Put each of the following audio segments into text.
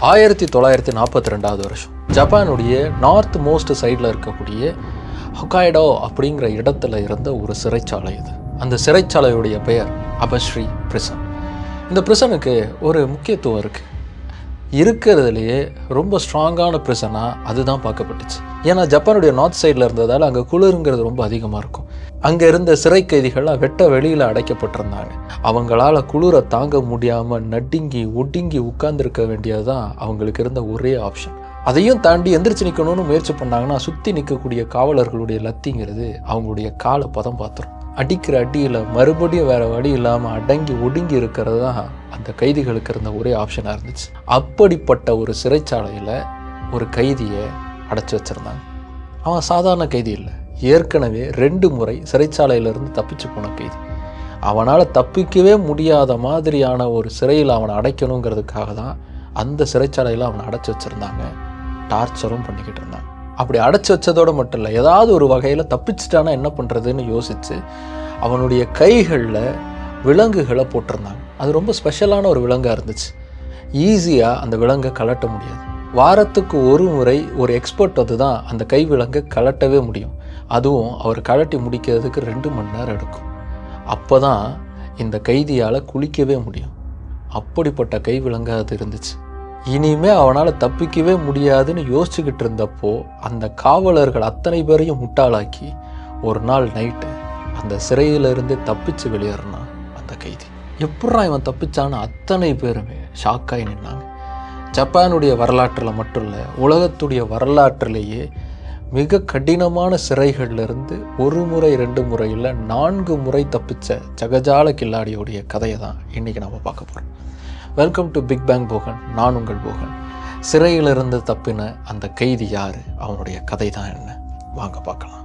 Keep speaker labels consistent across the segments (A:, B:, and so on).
A: ஆயிரத்தி தொள்ளாயிரத்தி நாற்பத்தி ரெண்டாவது வருஷம். ஜப்பானுடைய நார்த் மோஸ்ட் சைடில் இருக்கக்கூடிய ஹொக்காய்டோ அப்படிங்கிற இடத்துல இருந்த ஒரு சிறைச்சாலை இது. அந்த சிறைச்சாலையுடைய பெயர் அபஸ்ரீ பிரிசன். இந்த பிரிசனுக்கு ஒரு முக்கியத்துவம் இருக்குது இருக்கிறதுலையே ரொம்ப ஸ்ட்ராங்கான பிரிசனாக அதுதான் பார்க்கப்பட்டுச்சு. ஏன்னா ஜப்பானுடைய நார்த் சைடில் இருந்ததால் அங்கே குளிருங்கிறது ரொம்ப அதிகமாக இருக்கும். அங்கே இருந்த சிறை கைதிகள்லாம் வெட்ட வெளியில் அடைக்கப்பட்டிருந்தாங்க. அவங்களால குளிரை தாங்க முடியாமல் நடுங்கி ஒடுங்கி உட்கார்ந்துருக்க வேண்டியது தான் அவங்களுக்கு இருந்த ஒரே ஆப்ஷன் அதையும் தாண்டி எந்திரிச்சு நிற்கணும்னு முயற்சி பண்ணாங்கன்னா சுற்றி நிற்கக்கூடிய காவலர்களுடைய லத்திங்கிறது அவங்களுடைய காலை பதம் பார்த்துரும் அடிக்கிற அடியில் மறுபடியும் வேற வழி இல்லாமல் அடங்கி ஒடுங்கி இருக்கிறது தான் அந்த கைதிகளுக்கு இருந்த ஒரே ஆப்ஷனாக இருந்துச்சு. அப்படிப்பட்ட ஒரு சிறைச்சாலையில் ஒரு கைதியை அடைச்சி வச்சுருந்தாங்க. அவன் சாதாரண கைதி இல்லை. ஏற்கனவே ரெண்டு முறை சிறைச்சாலையிலிருந்து தப்பிச்சு போன கைதி. அவனால் தப்பிக்கவே முடியாத மாதிரியான ஒரு சிறையில் அவனை அடைக்கணுங்கிறதுக்காக தான் அந்த சிறைச்சாலையில் அவனை அடைச்சி வச்சுருந்தாங்க. டார்ச்சரும் பண்ணிக்கிட்டு இருந்தாங்க அப்படி அடைச்சி வச்சதோடு மட்டும் இல்லை ஏதாவது ஒரு வகையில் தப்பிச்சிட்டானா என்ன பண்ணுறதுன்னு யோசித்து அவனுடைய கைகளில் விலங்குகளை போட்டிருந்தாங்க. அது ரொம்ப ஸ்பெஷலான ஒரு விலங்காக இருந்துச்சு. ஈஸியாக அந்த விலங்கை கலட்ட முடியாது. வாரத்துக்கு ஒரு முறை ஒரு எக்ஸ்பர்ட் வந்து தான் அந்த கை விலங்கை கலட்டவே முடியும். அதுவும் அவர் கழட்டி முடிக்கிறதுக்கு ரெண்டு மணி நேரம் எடுக்கும். அப்போ தான் இந்த கைதியால் குளிக்கவே முடியும். அப்படிப்பட்ட கை விலங்காக அது இருந்துச்சு. இனிமே அவனால் தப்பிக்கவே முடியாதுன்னு யோசிச்சுக்கிட்டு இருந்தப்போ அந்த காவலர்கள் அத்தனை பேரையும் முட்டாளாக்கி ஒரு நாள் நைட்டு அந்த சிறையிலிருந்து தப்பிச்சு வெளியேறினான் அந்த கைதி. எப்படா இவன் தப்பிச்சான்னு அத்தனை பேருமே ஷாக்காகி நின்னாங்க. ஜப்பானுடைய வரலாற்றில் மட்டும் இல்லை உலகத்துடைய வரலாற்றிலேயே மிக கடினமான சிறைகள்லேருந்து ஒரு முறை ரெண்டு முறையில் நான்கு முறை தப்பிச்ச ஜகஜால கில்லாடியோடைய கதையை தான் இன்றைக்கி நம்ம பார்க்க போகிறோம் welcome to big bang Bogan நான் உங்கள் போகன். சிறையிலிருந்து தப்பின அந்த கைதி யார்? அவனுடைய கதை தான் என்ன? வாங்க பார்க்கலாம்.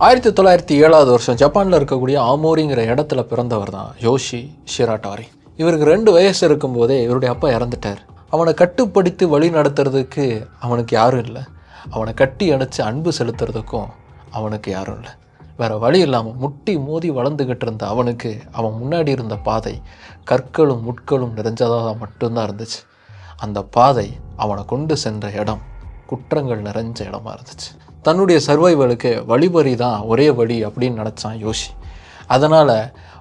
A: ஆயிரத்தி தொள்ளாயிரத்தி ஏழாவது வருஷம் ஜப்பானில் இருக்கக்கூடிய ஆமோரிங்கிற இடத்துல பிறந்தவர் தான் யோஷி ஷிராட்டாரி இவருக்கு ரெண்டு வயசு இருக்கும்போதே இவருடைய அப்பா இறந்துட்டார். அவனை கட்டுப்படுத்தி வழி நடத்துறதுக்கு அவனுக்கு யாரும் இல்லை. அவனை கட்டி அணைச்சி அன்பு செலுத்துறதுக்கும் அவனுக்கு யாரும் இல்லை. வேற வழி இல்லாமல் முட்டி மோதி வளர்ந்துக்கிட்டு இருந்த அவனுக்கு அவன் முன்னாடி இருந்த பாதை கற்களும் முட்களும் நிறைஞ்சதாக மட்டும்தான் இருந்துச்சு. அந்த பாதை அவனை கொண்டு சென்ற இடம் குற்றங்கள் நிறைஞ்ச இடமா இருந்துச்சு. தன்னுடைய சர்வைவலுக்கு வழிபறி தான் ஒரே வழி அப்படின்னு நினச்சான் யோசி அதனால்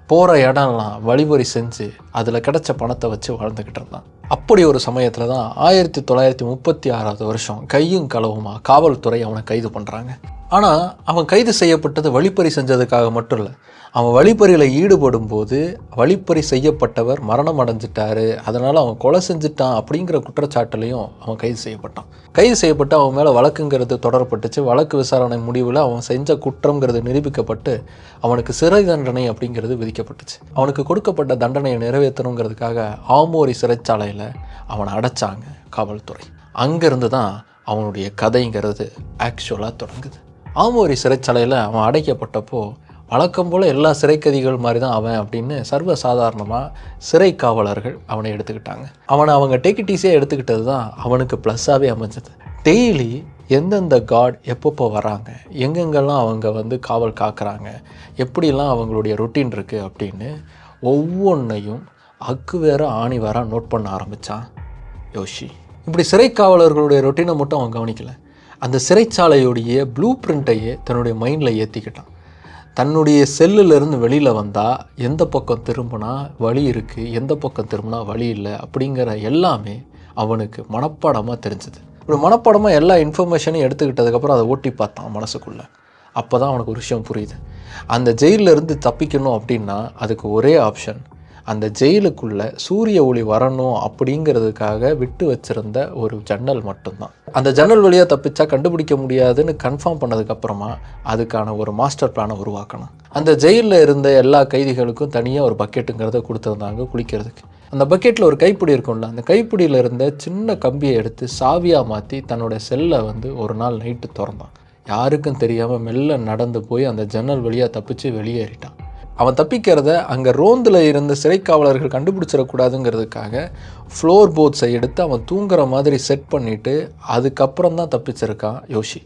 A: போகிற இடம்லாம் வழிபறி செஞ்சு அதில் கிடச்ச பணத்தை வச்சு வாழ்ந்துக்கிட்டு இருந்தான். அப்படி ஒரு சமயத்தில் தான் ஆயிரத்தி தொள்ளாயிரத்தி முப்பத்தி ஆறாவது வருஷம் கையும் களவுமா காவல்துறை அவனை கைது பண்ணுறாங்க ஆனால் அவன் கைது செய்யப்பட்டது வழிப்பறி செஞ்சதுக்காக மட்டும் இல்லை அவன் வழிப்பறியில் ஈடுபடும் போது வழிப்பறி செய்யப்பட்டவர் மரணம் அடைஞ்சிட்டாரு. அதனால் அவன் கொலை செஞ்சுட்டான் அப்படிங்கிற குற்றச்சாட்டுலையும் அவன் கைது செய்யப்பட்டான். கைது செய்யப்பட்டு அவன் மேலே வழக்குங்கிறது தொடரப்பட்டுச்சு. வழக்கு விசாரணை முடிவில் அவன் செஞ்ச குற்றங்கிறது நிரூபிக்கப்பட்டு அவனுக்கு சிறை தண்டனை அப்படிங்கிறது விதிக்கப்பட்டுச்சு. அவனுக்கு கொடுக்கப்பட்ட தண்டனையை நிறைவேற்றணுங்கிறதுக்காக ஆமோரி சிறைச்சாலையில் அவனை அடைச்சாங்க காவல்துறை. அங்கேருந்து தான் அவனுடைய கதைங்கிறது ஆக்சுவலாக தொடங்குது. ஆமோரி சிறைச்சாலையில் அவன் அடைக்கப்பட்டப்போ வழக்கம் போல் எல்லா சிறைக்கதிகள் மாதிரி தான் அவன் அப்படின்னு சர்வ சாதாரணமாக சிறை காவலர்கள் அவனை எடுத்துக்கிட்டாங்க. அவனை அவங்க டேக்கிட்டீஸே எடுத்துக்கிட்டது தான் அவனுக்கு ப்ளஸ்ஸாகவே அமைஞ்சது. டெய்லி எந்தெந்த காட் எப்பப்போ வராங்க? எங்கெங்கெல்லாம் அவங்க வந்து காவல் காக்குறாங்க? எப்படிலாம் அவங்களுடைய ரொட்டீன் இருக்குது அப்படின்னு ஒவ்வொன்றையும் அக்கு வேற ஆணி வேற நோட் பண்ண ஆரம்பித்தான் யோஷி. இப்படி சிறை காவலர்களுடைய ரொட்டீனை மட்டும் அவன் கவனிக்கல. அந்த சிறைச்சாலையுடைய ப்ளூ பிரிண்ட்டையே தன்னுடைய மைண்டில் ஏற்றிக்கிட்டான் தன்னுடைய செல்லுலேருந்து வெளியில் வந்தால் எந்த பக்கம் திரும்பினா வழி இருக்குது எந்த பக்கம் திரும்பினா வழி இல்லை அப்படிங்கிற எல்லாமே அவனுக்கு மனப்பாடமாக தெரிஞ்சுது. இப்படி மனப்பாடமாக எல்லா இன்ஃபர்மேஷனையும் எடுத்துக்கிட்டதுக்கப்புறம் அதை ஓட்டி பார்த்தான் மனசுக்குள்ளே. அப்போ தான் அவனுக்கு ஒரு விஷயம் புரியுது. அந்த ஜெயிலில் இருந்து தப்பிக்கணும் அப்படின்னா அதுக்கு ஒரே ஆப்ஷன் அந்த ஜெயிலுக்குள்ளே சூரிய ஒளி வரணும் அப்படிங்கிறதுக்காக விட்டு வச்சுருந்த ஒரு ஜன்னல் மட்டும்தான். அந்த ஜன்னல் வழியாக தப்பிச்சா கண்டுபிடிக்க முடியாதுன்னு கன்ஃபார்ம் பண்ணதுக்கப்புறமா அதுக்கான ஒரு மாஸ்டர் பிளானை உருவாக்கணும். அந்த ஜெயிலில் இருந்த எல்லா கைதிகளுக்கும் தனியாக ஒரு பக்கெட்டுங்கிறத கொடுத்துருந்தாங்க குளிக்கிறதுக்கு. அந்த பக்கெட்டில் ஒரு கைப்பிடி இருக்கும்ல அந்த கைப்பிடியில் இருந்த சின்ன கம்பியை எடுத்து சாவியாக மாற்றி தன்னோட செல்லை வந்து ஒரு நாள் நைட்டு திறந்தான். யாருக்கும் தெரியாமல் மெல்ல நடந்து போய் அந்த ஜன்னல் வழியாக தப்பிச்சு வெளியேறிட்டான். அவன் தப்பிக்கிறத அங்கே ரோந்தில் இருந்த சிறைக்காவலர்கள் கண்டுபிடிச்சிடக்கூடாதுங்கிறதுக்காக ஃப்ளோர் போர்ட்ஸை எடுத்து அவன் தூங்குற மாதிரி செட் பண்ணிவிட்டு அதுக்கப்புறம் தான் தப்பிச்சிருக்கான் யோஷி.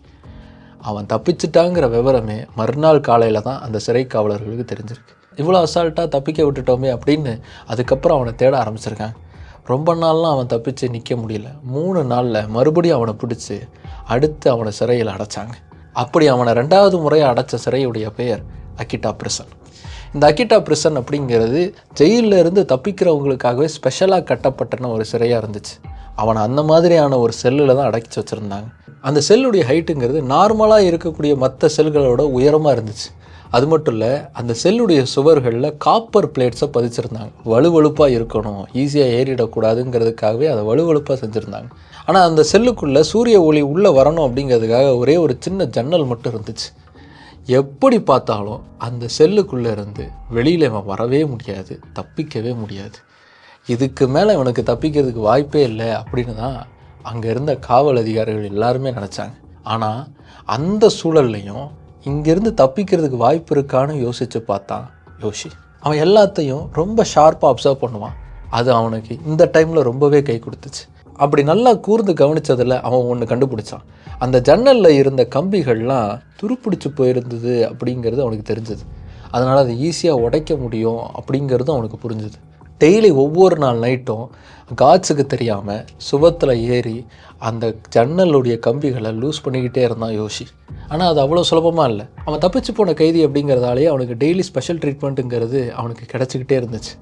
A: அவன் தப்பிச்சிட்டாங்கிற விவரமே மறுநாள் காலையில் தான் அந்த சிறைக்காவலர்களுக்கு தெரிஞ்சிருக்கு. இவ்வளோ அசால்ட்டாக தப்பிக்க விட்டுட்டோமே அப்படின்னு அதுக்கப்புறம் அவனை தேட ஆரம்பிச்சிருக்காங்க. ரொம்ப நாள்லாம் அவன் தப்பிச்சு நிற்க முடியல. மூணு நாளில் மறுபடியும் அவனை பிடிச்சி அடுத்து அவனை சிறையில் அடைச்சாங்க. அப்படி அவனை ரெண்டாவது முறையாக அடைச்ச சிறையுடைய பெயர் அக்கிட்டா பிரசன். இந்த அக்கிட்டா பிரிசன் அப்படிங்கிறது ஜெயிலில் இருந்து தப்பிக்கிறவங்களுக்காகவே ஸ்பெஷலாக கட்டப்பட்டன ஒரு சிறையாக இருந்துச்சு. அவனை அந்த மாதிரியான ஒரு செல்லில் தான் அடைச்சி வச்சுருந்தாங்க. அந்த செல்லுடைய ஹைட்டுங்கிறது நார்மலாக இருக்கக்கூடிய மற்ற செல்களோட உயரமாக இருந்துச்சு. அது மட்டும் இல்லை அந்த செல்லுடைய சுவர்களில் காப்பர் பிளேட்ஸை பதிச்சிருந்தாங்க. வலுவழுப்பாக இருக்கணும் ஈஸியாக ஏறிடக்கூடாதுங்கிறதுக்காகவே அதை வலுவழுப்பாக செஞ்சுருந்தாங்க. ஆனால் அந்த செல்லுக்குள்ளே சூரிய ஒளி உள்ளே வரணும் அப்படிங்கிறதுக்காக ஒரே ஒரு சின்ன ஜன்னல் மட்டும் இருந்துச்சு. எப்படி பார்த்தாலும் அந்த செல்லுக்குள்ளே இருந்து வெளியில் இவன் வரவே முடியாது தப்பிக்கவே முடியாது. இதுக்கு மேலே இவனுக்கு தப்பிக்கிறதுக்கு வாய்ப்பே இல்லை அப்படின்னு தான் அங்கே இருந்த காவல் அதிகாரிகள் எல்லாருமே நினச்சாங்க. ஆனால் அந்த சூழல்லையும் இங்கேருந்து தப்பிக்கிறதுக்கு வாய்ப்பு இருக்கான்னு யோசித்து பார்த்தான் யோசி அவன் எல்லாத்தையும் ரொம்ப ஷார்ப்பாக அப்சர்வ் பண்ணுவான். அது அவனுக்கு இந்த டைமில் ரொம்பவே கை கொடுத்துச்சு. அப்படி நல்லா கூர்ந்து கவனிச்சதில் அவன் ஒன்று கண்டுபிடிச்சான். அந்த ஜன்னலில் இருந்த கம்பிகள்லாம் துருப்பிடிச்சு போயிருந்தது அப்படிங்கிறது அவனுக்கு தெரிஞ்சது. அதனால் அதை ஈஸியாக உடைக்க முடியும் அப்படிங்கிறது அவனுக்கு புரிஞ்சுது. டெய்லி ஒவ்வொரு நாள் நைட்டும் காட்ஸுக்கு தெரியாமல் சுபத்தில் ஏறி அந்த ஜன்னலுடைய கம்பிகளை லூஸ் பண்ணிக்கிட்டே இருந்தான் யோசி ஆனால் அது அவ்வளோ சுலபமாக இல்லை. அவன் தப்பிச்சு போன கைதி அப்படிங்கிறதாலேயே அவனுக்கு டெய்லி ஸ்பெஷல் ட்ரீட்மெண்ட்டுங்கிறது அவனுக்கு கிடச்சிக்கிட்டே இருந்துச்சு.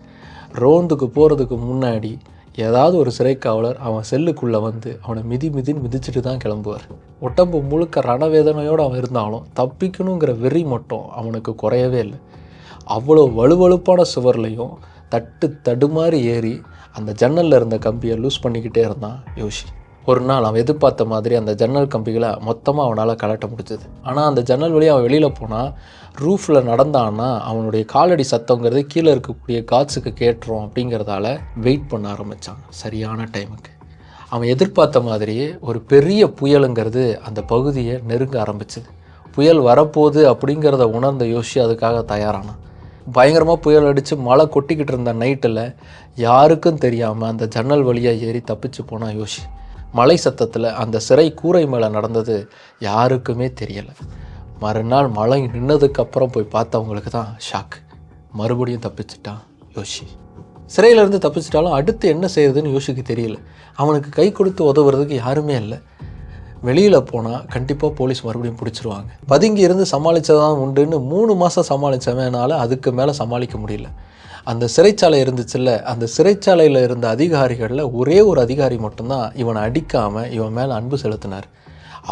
A: ரோந்துக்கு போகிறதுக்கு முன்னாடி ஏதாவது ஒரு சிறைக்காவலர் அவன் செல்லுக்குள்ளே வந்து அவனை மிதி மிதின்னு மிதிச்சுட்டு தான் கிளம்புவார். உடம்பு முழுக்க ரணவேதனையோடு அவன் இருந்தாலும் தப்பிக்கணுங்கிற வெறி மட்டும் அவனுக்கு குறையவே இல்லை. அவ்வளோ வலுவழுப்பான சுவர்லையும் தட்டு தடுமாறி ஏறி அந்த ஜன்னலில் இருந்த கம்பியை லூஸ் பண்ணிக்கிட்டே இருந்தான் யோசி ஒரு நாள் அவன் எதிர்பார்த்த மாதிரி அந்த ஜன்னல் கம்பிகளை மொத்தமாக அவனால் கலட்ட முடிஞ்சது. ஆனால் அந்த ஜன்னல் வழியாக அவன் வெளியில் போனால் ரூஃபில் நடந்தான்னா அவனுடைய காலடி சத்தங்கிறது கீழே இருக்கக்கூடிய காட்ஸுக்கு கேட்டுரும் அப்படிங்கிறதால வெயிட் பண்ண ஆரம்பித்தான் சரியான டைமுக்கு. அவன் எதிர்பார்த்த மாதிரியே ஒரு பெரிய புயலுங்கிறது அந்த பகுதியை நெருங்க ஆரம்பிச்சது. புயல் வரப்போகுது அப்படிங்கிறத உணர்ந்த யோசி அதுக்காக தயாரானான். பயங்கரமாக புயல் அடித்து மழை கொட்டிக்கிட்டு இருந்த நைட்டில் யாருக்கும் தெரியாமல் அந்த ஜன்னல் வழியாக ஏறி தப்பிச்சு போனான் யோசி மலை சத்தத்தில் அந்த சிறை கூரை மேலே நடந்தது யாருக்குமே தெரியலை. மறுநாள் மழை நின்னதுக்கப்புறம் போய் பார்த்தவங்களுக்கு தான் ஷாக் மறுபடியும் தப்பிச்சிட்டான் யோசி சிறையிலேருந்து தப்பிச்சிட்டாலும் அடுத்து என்ன செய்யறதுன்னு யோசிக்கு தெரியல. அவனுக்கு கை கொடுத்து உதவுறதுக்கு யாருமே இல்லை. வெளியில் போனால் கண்டிப்பாக போலீஸ் மறுபடியும் பிடிச்சிருவாங்க. பதுங்கி இருந்து சமாளித்ததான் உண்டுன்னு மூணு மாதம் சமாளித்தவனால அதுக்கு மேலே சமாளிக்க முடியல. அந்த சிறைச்சாலை இருந்துச்சுல்ல அந்த சிறைச்சாலையில் இருந்த அதிகாரிகளில் ஒரே ஒரு அதிகாரி மட்டும்தான் இவனை அடிக்காமல் இவன் மேலே அன்பு செலுத்தினார்.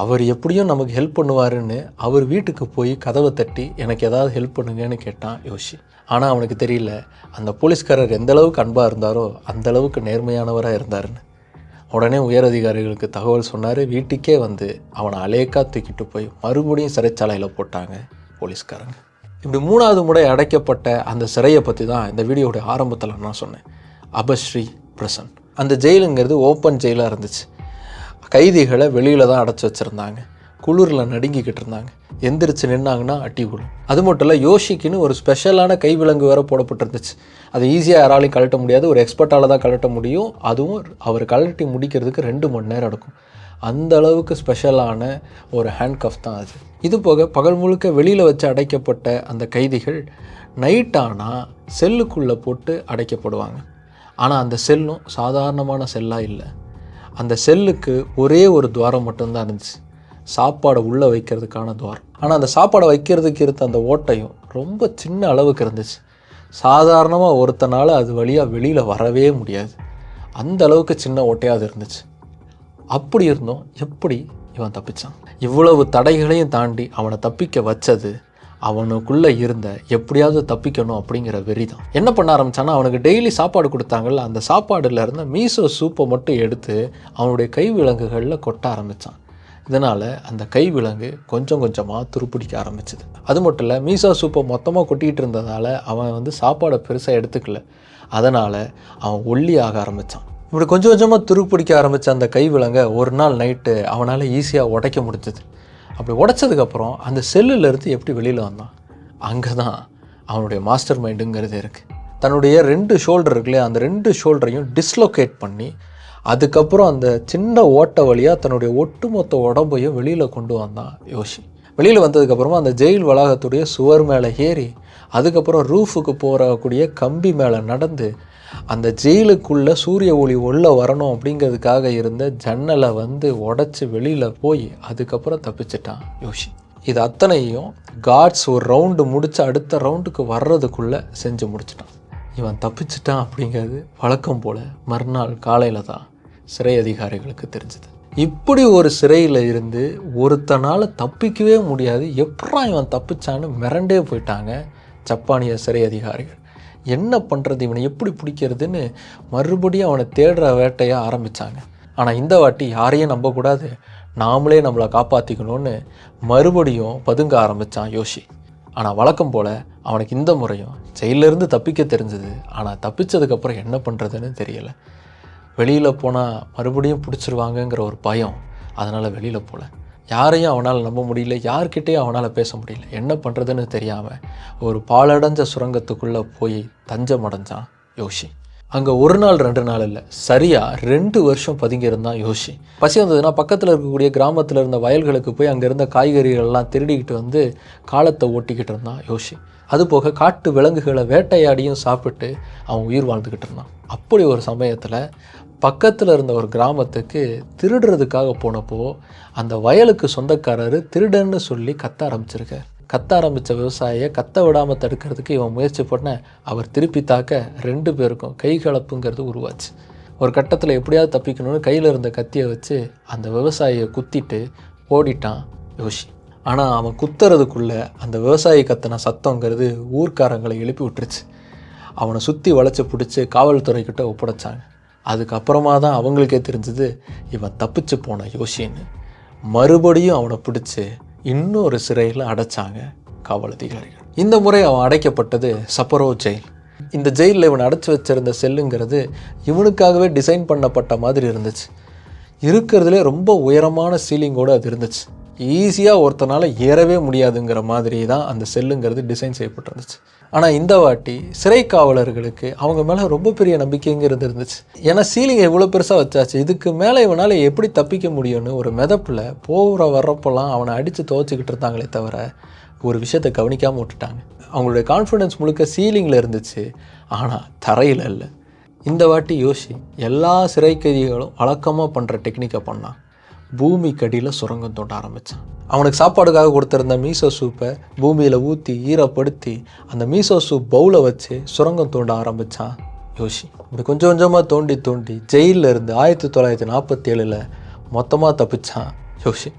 A: அவர் எப்படியும் நமக்கு ஹெல்ப் பண்ணுவாருன்னு அவர் வீட்டுக்கு போய் கதவை தட்டி எனக்கு ஏதாவது ஹெல்ப் பண்ணுங்கன்னு கேட்டான் யோசி ஆனால் அவனுக்கு தெரியல அந்த போலீஸ்காரர் எந்த அளவுக்கு அன்பாக இருந்தாரோ அந்த அளவுக்கு நேர்மையானவராக இருந்தாருன்னு. உடனே உயர் அதிகாரிகளுக்கு தகவல் சொன்னார். வீட்டுக்கே வந்து அவனை அலேக்கா தூக்கிட்டு போய் மறுபடியும் சிறைச்சாலையில் போட்டாங்க போலீஸ்காரங்க. இப்படி மூணாவது முறை அடைக்கப்பட்ட அந்த சிறையை பற்றி தான் இந்த வீடியோடைய ஆரம்பத்தில் நான் சொன்னேன். அபஸ்ரீ பிரசன். அந்த ஜெயிலுங்கிறது ஓப்பன் ஜெயிலாக இருந்துச்சு. கைதிகளை வெளியில் தான் அடைச்சி வச்சுருந்தாங்க. குளிரில் நடுங்கிக்கிட்டு இருந்தாங்க. எந்திரிச்சு நின்னாங்கன்னா அட்டி விழும். அது மட்டும் இல்லை யோஷிக்குன்னு ஒரு ஸ்பெஷலான கைவிலங்கு வேறு போடப்பட்டிருந்துச்சு. அது ஈஸியாக யாராலையும் கழட்ட முடியாது. ஒரு எக்ஸ்பர்ட்டால் தான் கழட்ட முடியும். அதுவும் அவர் கழட்டி முடிக்கிறதுக்கு ரெண்டு மணி நேரம் எடுக்கும். அந்த அளவுக்கு ஸ்பெஷலான ஒரு ஹேண்ட் கஃப் தான் அது. இது போக பகல் முழுக்க வெளியில் வச்சு அடைக்கப்பட்ட அந்த கைதிகள் நைட் ஆனால் செல்லுக்குள்ளே போட்டு அடைக்கப்படுவாங்க. ஆனால் அந்த செல்லும் சாதாரணமான செல்லாக இல்லை. அந்த செல்லுக்கு ஒரே ஒரு துவாரம் மட்டும்தான் இருந்துச்சு. சாப்பாடை உள்ளே வைக்கிறதுக்கான துவாரம். ஆனால் அந்த சாப்பாடை வைக்கிறதுக்கு இருந்த அந்த ஓட்டையும் ரொம்ப சின்ன அளவுக்கு இருந்துச்சு. சாதாரணமாக ஒருத்தனால அது வழியாக வெளியில் வரவே முடியாது. அந்த அளவுக்கு சின்ன ஓட்டையாக அது இருந்துச்சு. அப்படி இருந்தும் எப்படி இவன் தப்பிச்சான்? இவ்வளவு தடைகளையும் தாண்டி அவனை தப்பிக்க வச்சது அவனுக்குள்ளே இருந்த எப்படியாவது தப்பிக்கணும் அப்படிங்கிற வெறி தான் என்ன பண்ண ஆரம்பிச்சான்னா அவனுக்கு டெய்லி சாப்பாடு கொடுத்தாங்கல்ல அந்த சாப்பாடுல இருந்த மீசோ சூப்பை மட்டும் எடுத்து அவனுடைய கை விலங்குகளில் கொட்ட ஆரம்பித்தான் இதனால் அந்த கை விலங்கு கொஞ்சம் கொஞ்சமாக துருப்பிடிக்க ஆரம்பிச்சிது. அது மட்டும் இல்லை மீசோ சூப்பை மொத்தமாக கொட்டிகிட்டு இருந்ததால் அவன் வந்து சாப்பாடை பெருசாக எடுத்துக்கல. அதனால் அவன் ஒல்லி ஆக ஆரம்பித்தான் இப்படி கொஞ்சம் கொஞ்சமாக துருப்பிடிக்க ஆரம்பித்த அந்த கை விலங்கை ஒரு நாள் நைட்டு அவனால் ஈஸியாக உடைக்க முடிஞ்சது. அப்படி உடைச்சதுக்கப்புறம் அந்த செல்லுலேருந்து எப்படி வெளியில் வந்தான்? அங்கே தான் அவனுடைய மாஸ்டர் மைண்டுங்கிறது இருக்குது தன்னுடைய ரெண்டு ஷோல்டர் இருக்குல்லையா அந்த ரெண்டு ஷோல்டரையும் டிஸ்லொகேட் பண்ணி அதுக்கப்புறம் அந்த சின்ன ஓட்ட வழியாக தன்னுடைய ஒட்டுமொத்த உடம்பையும் வெளியில் கொண்டு வந்தான் யோசி வெளியில் வந்ததுக்கப்புறமா அந்த ஜெயில் வளாகத்துடைய சுவர் மேலே ஏறி அதுக்கப்புறம் ரூஃபுக்கு போகக்கூடிய கம்பி மேலே நடந்து அந்த ஜெயிலுக்குள்ளே சூரிய ஒளி உள்ளே வரணும் அப்படிங்கிறதுக்காக இருந்த ஜன்னலை வந்து உடச்சி வெளியில் போய் அதுக்கப்புறம் தப்பிச்சிட்டான் யோஷி. இது அத்தனையும் காட்ஸ் ஒரு ரவுண்டு முடித்து அடுத்த ரவுண்டுக்கு வர்றதுக்குள்ளே செஞ்சு முடிச்சிட்டான். இவன் தப்பிச்சிட்டான் அப்படிங்கிறது வழக்கம் போல் மறுநாள் காலையில் தான் சிறை அதிகாரிகளுக்கு தெரிஞ்சுது. இப்படி ஒரு சிறையில் இருந்து ஒருத்தனால் தப்பிக்கவே முடியாது. எப்படா இவன் தப்பிச்சான்னு மிரண்டே போயிட்டாங்க ஜப்பானிய சிறை அதிகாரிகள். என்ன பண்ணுறது இவனை எப்படி பிடிக்கிறதுன்னு மறுபடியும் அவனை தேடுற வேட்டையாக ஆரம்பித்தாங்க ஆனால் இந்த வாட்டி யாரையும் நம்பக்கூடாது. நாமளே நம்மளை காப்பாற்றிக்கணும்னு மறுபடியும் பதுங்க ஆரம்பித்தான் யோஷி. ஆனால் வழக்கம் போல் அவனுக்கு இந்த முறையும் ஜெயிலிருந்து தப்பிக்க தெரிஞ்சது. ஆனால் தப்பிச்சதுக்கப்புறம் என்ன பண்ணுறதுன்னு தெரியலை. வெளியில் போனால் மறுபடியும் பிடிச்சிருவாங்கங்கிற ஒரு பயம் அதனால் வெளியில் போகல யாரையும் அவனால் நம்ப முடியல யார்கிட்டேயும் அவனால் பேச முடியல. என்ன பண்ணுறதுன்னு தெரியாமல் ஒரு பாலடைஞ்ச சுரங்கத்துக்குள்ளே போய் தஞ்சம் அடைஞ்சான் யோஷி. அங்கே ஒரு நாள் ரெண்டு நாள் இல்லை சரியாக ரெண்டு வருஷம் பதுங்கியிருந்தான் யோசி யோஷி. பசி வந்ததுன்னா பக்கத்தில் இருக்கக்கூடிய கிராமத்தில் இருந்த வயல்களுக்கு போய் அங்கே இருந்த காய்கறிகள்லாம் திருடிக்கிட்டு வந்து காலத்தை ஓட்டிக்கிட்டு இருந்தான் யோஷி. அதுபோக காட்டு விலங்குகளை வேட்டையாடியும் சாப்பிட்டு அவன் உயிர் வாழ்ந்துக்கிட்டு இருந்தான். அப்படி ஒரு சமயத்தில் பக்கத்தில் இருந்த ஒரு கிராமத்துக்கு திருடுறதுக்காக போனப்போ அந்த வயலுக்கு சொந்தக்காரர் திருடன்னு சொல்லி கத்த ஆரம்பிச்சிருக்கார். கத்த ஆரம்பித்த விவசாயியை கத்த விடாமல் தடுக்கிறதுக்கு இவன் முயற்சி பண்ண அவர் திருப்பி தாக்க ரெண்டு பேருக்கும் கை கலப்புங்கிறது உருவாச்சு. ஒரு கட்டத்தில் எப்படியாவது தப்பிக்கணும்னு கையில் இருந்த கத்தியை வச்சு அந்த விவசாயியை குத்திட்டு ஓடிட்டான் யோஷி. ஆனால் அவன் குத்துறதுக்குள்ளே அந்த விவசாயி கத்தின சத்தங்கிறது ஊர்க்காரங்களை எழுப்பி விட்டுருச்சு. அவனை சுற்றி வளைச்சி பிடிச்சி காவல்துறைக்கிட்ட ஒப்படைச்சாங்க. அதுக்கப்புறமா தான் அவங்களுக்கே தெரிஞ்சது இவன் தப்பிச்சு போன யோசின்னு மறுபடியும் அவனை பிடிச்சி இன்னொரு சிறையில் அடைச்சாங்க காவல் அதிகாரிகள் இந்த முறை அவன் அடைக்கப்பட்டது சப்பரோ ஜெயில். இந்த ஜெயிலில் இவன் அடைச்சி வச்சிருந்த செல்லுங்கிறது இவனுக்காகவே டிசைன் பண்ணப்பட்ட மாதிரி இருந்துச்சு. இருக்கிறதுலே ரொம்ப உயரமான சீலிங்கோடு அது இருந்துச்சு. ஈஸியாக ஒருத்தனால் ஏறவே முடியாதுங்கிற மாதிரி தான் அந்த செல்லுங்கிறது டிசைன் செய்யப்பட்டிருந்துச்சு. ஆனால் இந்த வாட்டி சிறை காவலர்களுக்கு அவங்க மேலே ரொம்ப பெரிய நம்பிக்கைங்கிறது இருந்துச்சு. ஏன்னா சீலிங்கை இவ்வளோ பெருசாக வச்சாச்சு. இதுக்கு மேலே இவனால் எப்படி தப்பிக்க முடியும்னு ஒரு மிதப்பில் போகிற வர்றப்போலாம் அவனை அடித்து துவச்சிக்கிட்டு இருந்தாங்களே தவிர ஒரு விஷயத்தை கவனிக்காமல் விட்டுட்டாங்க. அவங்களுடைய கான்ஃபிடென்ஸ் முழுக்க சீலிங்கில் இருந்துச்சு. ஆனால் தரையில் இல்லை. இந்த வாட்டி யோசி எல்லா சிறை கைதிகளும் வழக்கமாக பண்ணுற டெக்னிக்கை பண்ணான். பூமிக்கு அடியில் சுரங்கம் தோண்ட ஆரம்பித்தான் அவனுக்கு சாப்பாடுக்காக கொடுத்துருந்த மீசோ சூப்பை பூமியில் ஊற்றி ஈரப்படுத்தி அந்த மீசோ சூப் பவுலை வச்சு சுரங்கம் தோண்ட ஆரம்பித்தான் யோசி இப்படி கொஞ்சம் கொஞ்சமாக தோண்டி தோண்டி ஜெயிலில் இருந்து ஆயிரத்தி தொள்ளாயிரத்தி நாற்பத்தி ஏழில் மொத்தமாக தப்பிச்சான். யோசி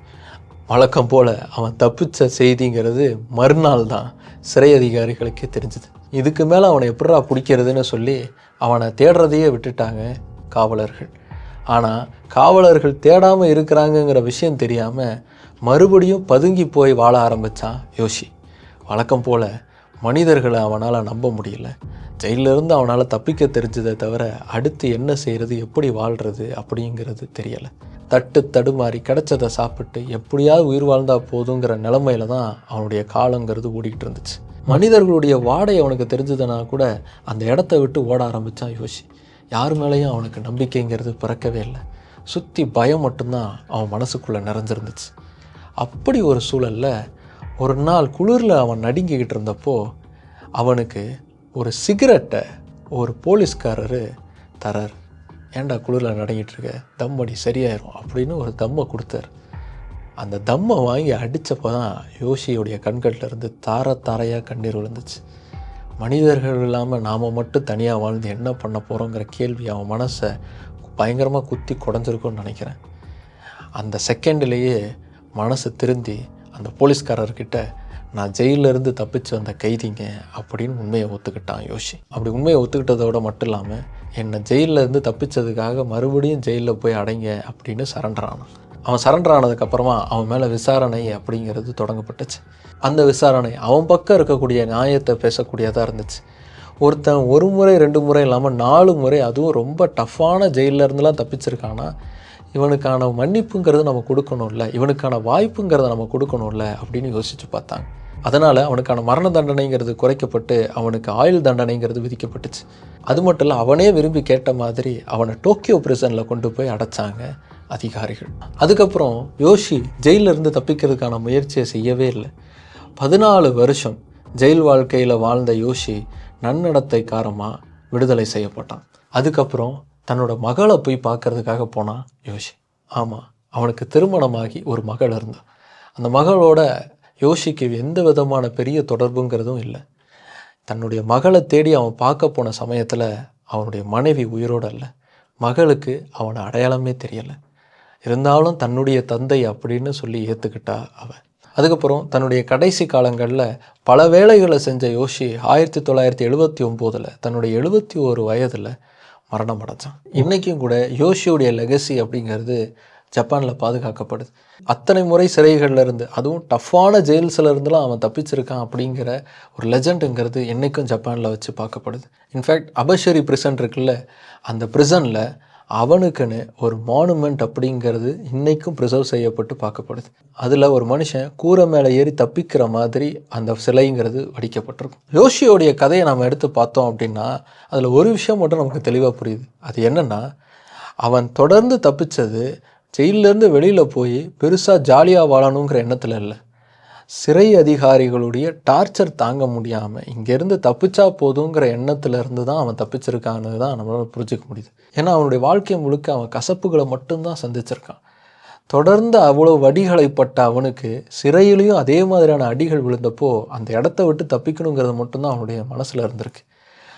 A: வழக்கம் போல் அவன் தப்பிச்ச செய்திங்கிறது மறுநாள் தான் சிறை அதிகாரிகளுக்கே தெரிஞ்சுது. இதுக்கு மேலே அவனை எப்படா பிடிக்கிறதுன்னு சொல்லி அவனை தேடுறதையே விட்டுட்டாங்க காவலர்கள். ஆனால் காவலர்கள் தேடாமல் இருக்கிறாங்கங்கிற விஷயம் தெரியாமல் மறுபடியும் பதுங்கி போய் வாழ ஆரம்பித்தான் யோஷி. வழக்கம் போல் மனிதர்களை அவனால் நம்ப முடியல. ஜெயிலிருந்து அவனால் தப்பிக்க தெரிஞ்சதை தவிர அடுத்து என்ன செய்கிறது எப்படி வாழ்கிறது அப்படிங்கிறது தெரியலை. தட்டு தடுமாறி கிடச்சதை சாப்பிட்டு எப்படியாவது உயிர் வாழ்ந்தால் போதுங்கிற நிலமையில தான் அவனுடைய காலங்கிறது ஓடிக்கிட்டு இருந்துச்சு. மனிதர்களுடைய வாடை அவனுக்கு தெரிஞ்சதுன்னா கூட அந்த இடத்த விட்டு ஓட ஆரம்பித்தான் யோசி யார் மேலேயும் அவனுக்கு நம்பிக்கைங்கிறது பிறக்கவே இல்லை. சுற்றி பயம் மட்டும்தான் அவன் மனசுக்குள்ளே நிறைஞ்சிருந்துச்சு. அப்படி ஒரு சூழலில் ஒரு நாள் குளிரில் அவன் நடுங்கிக்கிட்டு இருந்தப்போ அவனுக்கு ஒரு சிகரெட்டை ஒரு போலீஸ்காரர் தரார். ஏன்டா குளிரில் நடங்கிட்டு இருக்க? தம் சரியாயிரும் அப்படின்னு ஒரு தம்மை கொடுத்தார். அந்த தம்மை வாங்கி அடித்தப்போ தான் யோசியுடைய கண்களில் இருந்து தார தாரையாக கண்ணீர் விழுந்துச்சு. மனிதர்கள் இல்லாமல் நாம் மட்டும் தனியாக வாழ்ந்து என்ன பண்ண போகிறோங்கிற கேள்வி அவன் மனசை பயங்கரமாக குத்தி குடஞ்சிருக்கும்னு நினைக்கிறேன். அந்த செகண்ட்லேயே மனசு திருந்தி அந்த போலீஸ்காரர்கிட்ட நான் ஜெயிலிருந்து இருந்து தப்பிச்சு வந்த கைதிங்க அப்படின்னு உண்மையை ஒத்துக்கிட்டான் யோசி அப்படி உண்மையை ஒத்துக்கிட்டதோட மட்டும் இல்லாமல் என்னை ஜெயிலில் இருந்து தப்பிச்சதுக்காக மறுபடியும் ஜெயிலில் போய் அடைங்க அப்படின்னு சரண்டர் ஆனான். அவன் சரண்டர் ஆனதுக்கப்புறமா அவன் மேலே விசாரணை அப்படிங்கிறது தொடங்கப்பட்டுச்சு. அந்த விசாரணை அவன் பக்கம் இருக்கக்கூடிய நியாயத்தை பேசக்கூடியதாக இருந்துச்சு. ஒருத்தன் ஒரு முறை ரெண்டு முறை இல்லாமல் நாலு முறை அதுவும் ரொம்ப டஃப்பான ஜெயில்ல இருந்துலாம் தப்பிச்சிருக்கானா? இவனுக்கான மன்னிப்புங்கிறது நம்ம கொடுக்கணும்ல இவனுக்கான வாய்ப்புங்கிறத நம்ம கொடுக்கணும்ல அப்படின்னு யோசித்து பார்த்தாங்க. அதனால் அவனுக்கான மரண தண்டனைங்கிறது குறைக்கப்பட்டு அவனுக்கு ஆயுள் தண்டனைங்கிறது விதிக்கப்பட்டுச்சு. அது மட்டும் இல்லை அவனே விரும்பி கேட்ட மாதிரி அவனை டோக்கியோ பிரிசனில் கொண்டு போய் அடைச்சாங்க. அதிகாரிகள். அதுக்கப்புறம் யோஷி ஜெயிலிருந்து இருந்து தப்பிக்கிறதுக்கான முயற்சியை செய்யவே இல்லை. பதினாலு வருஷம் ஜெயில் வாழ்க்கையில் வாழ்ந்த யோஷி நன்னடத்தை காரமாக விடுதலை செய்யப்பட்டான். அதுக்கப்புறம் தன்னோட மகளை போய் பார்க்கறதுக்காக போனான் யோஷி. ஆமாம் அவனுக்கு திருமணமாகி ஒரு மகள் இருந்தான். அந்த மகளோட யோஷிக்கு எந்த விதமான பெரிய தொடர்புங்கிறதும் இல்லை. தன்னுடைய மகளை தேடி அவன் பார்க்க போன சமயத்தில் அவனுடைய மனைவி உயிரோடு அல்ல மகளுக்கு அவனை அடையாளமே தெரியலை. இருந்தாலும் தன்னுடைய தந்தை அப்படின்னு சொல்லி ஏற்றுக்கிட்டா அவன். அதுக்கப்புறம் தன்னுடைய கடைசி காலங்களில் பல வேலைகளை செஞ்ச யோஷி ஆயிரத்தி தொள்ளாயிரத்தி எழுபத்தி ஒம்போதில் தன்னுடைய எழுபத்தி ஒரு வயதில் மரணம் அடைஞ்சான். இன்றைக்கும் கூட யோஷியுடைய லெகசி அப்படிங்கிறது ஜப்பானில் பாதுகாக்கப்படுது. அத்தனை முறை சிறைகளில் இருந்து அதுவும் டஃப்பான ஜெயில்ஸில் இருந்துலாம் அவன் தப்பிச்சிருக்கான் அப்படிங்கிற ஒரு லெஜண்டுங்கிறது என்றைக்கும் ஜப்பானில் வச்சு பார்க்கப்படுது. இன்ஃபேக்ட் அபஷரி பிரிசன் இருக்குல்ல அந்த பிரிசனில் அவனுக்குன்னு ஒரு மானுமெண்ட் அப்படிங்கிறது இன்றைக்கும் ப்ரிசர்வ் செய்யப்பட்டு பார்க்கப்படுது. அதில் ஒரு மனுஷன் கூரை மேலே ஏறி தப்பிக்கிற மாதிரி அந்த சிலைங்கிறது வடிக்கப்பட்டிருக்கும். யோஷியோடைய கதையை நம்ம எடுத்து பார்த்தோம் அப்படின்னா அதில் ஒரு விஷயம் மட்டும் நமக்கு தெளிவாக புரியுது. அது என்னென்னா அவன் தொடர்ந்து தப்பித்தது ஜெயிலேருந்து வெளியில் போய் பெருசாக ஜாலியாக வாழணுங்கிற எண்ணத்தில் இல்லை. சிறை அதிகாரிகளுடைய டார்ச்சர் தாங்க முடியாமல் இங்கேருந்து தப்பிச்சா போதுங்கிற எண்ணத்துல இருந்து தான் அவன் தப்பிச்சிருக்கான்னு தான் நம்மளால் புரிஞ்சுக்க முடியுது. ஏன்னா அவனுடைய வாழ்க்கை முழுக்க அவன் கசப்புகளை மட்டும்தான் சந்திச்சிருக்கான். தொடர்ந்து அவ்வளோ வடிகளைப்பட்ட அவனுக்கு சிறையிலையும் அதே மாதிரியான அடிகள் விழுந்தப்போ அந்த இடத்த விட்டு தப்பிக்கணுங்கிறது மட்டும்தான் அவனுடைய மனசில் இருந்திருக்கு.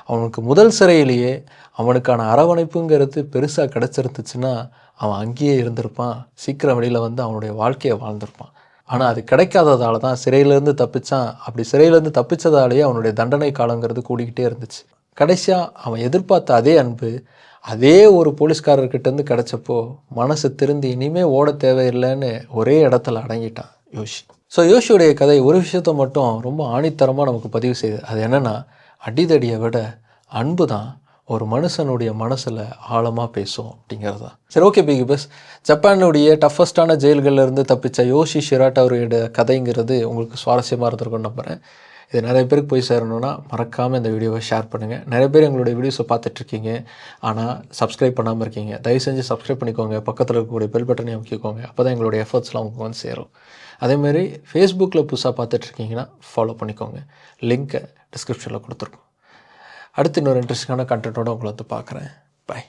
A: அவனுக்கு முதல் சிறையிலேயே அவனுக்கான அரவணைப்புங்கிறது பெருசாக கிடச்சிருந்துச்சுன்னா அவன் அங்கேயே இருந்திருப்பான். சீக்கிரம் வெளியில் வந்து அவனுடைய வாழ்க்கையை வாழ்ந்திருப்பான். ஆனால் அது கிடைக்காததால தான் சிறையிலேருந்து தப்பிச்சான். அப்படி சிறையிலேருந்து தப்பிச்சதாலேயே அவனுடைய தண்டனை காலங்கிறது கூடிக்கிட்டே இருந்துச்சு. கடைசியாக அவன் எதிர்பார்த்த அதே அன்பு அதே ஒரு போலீஸ்காரர்கிட்டேருந்து கிடச்சப்போ மனசு திருந்தி இனிமேல் ஓட தேவையில்லைன்னு ஒரே இடத்துல அடங்கிட்டான் யோஷி. ஸோ யோஷியுடைய கதை ஒரு விஷயத்தை மட்டும் ரொம்ப ஆணித்தரமாக நமக்கு பதிவு செய்யுது அது என்னென்னா அடிதடியை விட அன்பு தான் ஒரு மனுஷனுடைய மனசில் ஆழமாக பேசும் அப்படிங்கிறது தான் சரி ஓகே பிகி பஸ் ஜப்பானுடைய டஃபஸ்டான ஜெயில்கள்ல இருந்து தப்பிச்ச யோஷி ஷிராட் அவருடைய கதைங்கிறது உங்களுக்கு சுவாரஸ்யமாக இருந்திருக்கும்னு நம்புகிறேன் இது நிறைய பேருக்கு போய் சேரணும்னா மறக்காமல் இந்த வீடியோவை ஷேர் பண்ணுங்கள் நிறைய பேர் எங்களுடைய வீடியோஸை பார்த்துட்ருக்கீங்க ஆனால் சப்ஸ்கிரைப் பண்ணாமல் இருக்கீங்க. தயவு செஞ்சு சப்ஸ்கிரைப் பண்ணிக்கோங்க. பக்கத்தில் இருக்கக்கூடிய பெல் பட்டனை அமைக்கிக்கோங்க. அப்போ தான் எங்களுடைய எஃபர்ட்ஸ்லாம் உங்களுக்கு வந்து சேரும். அதேமாதிரி ஃபேஸ்புக்கில் புதுசாக பார்த்துட்ருக்கீங்கன்னா ஃபாலோ பண்ணிக்கோங்க. லிங்க்கை டிஸ்கிரிப்ஷனில் கொடுத்துருக்கோம். அடுத்து இன்னொரு இன்ட்ரெஸ்டிங்கான கண்டென்ட்டோட உங்களை வந்து பார்க்குறேன். பாய்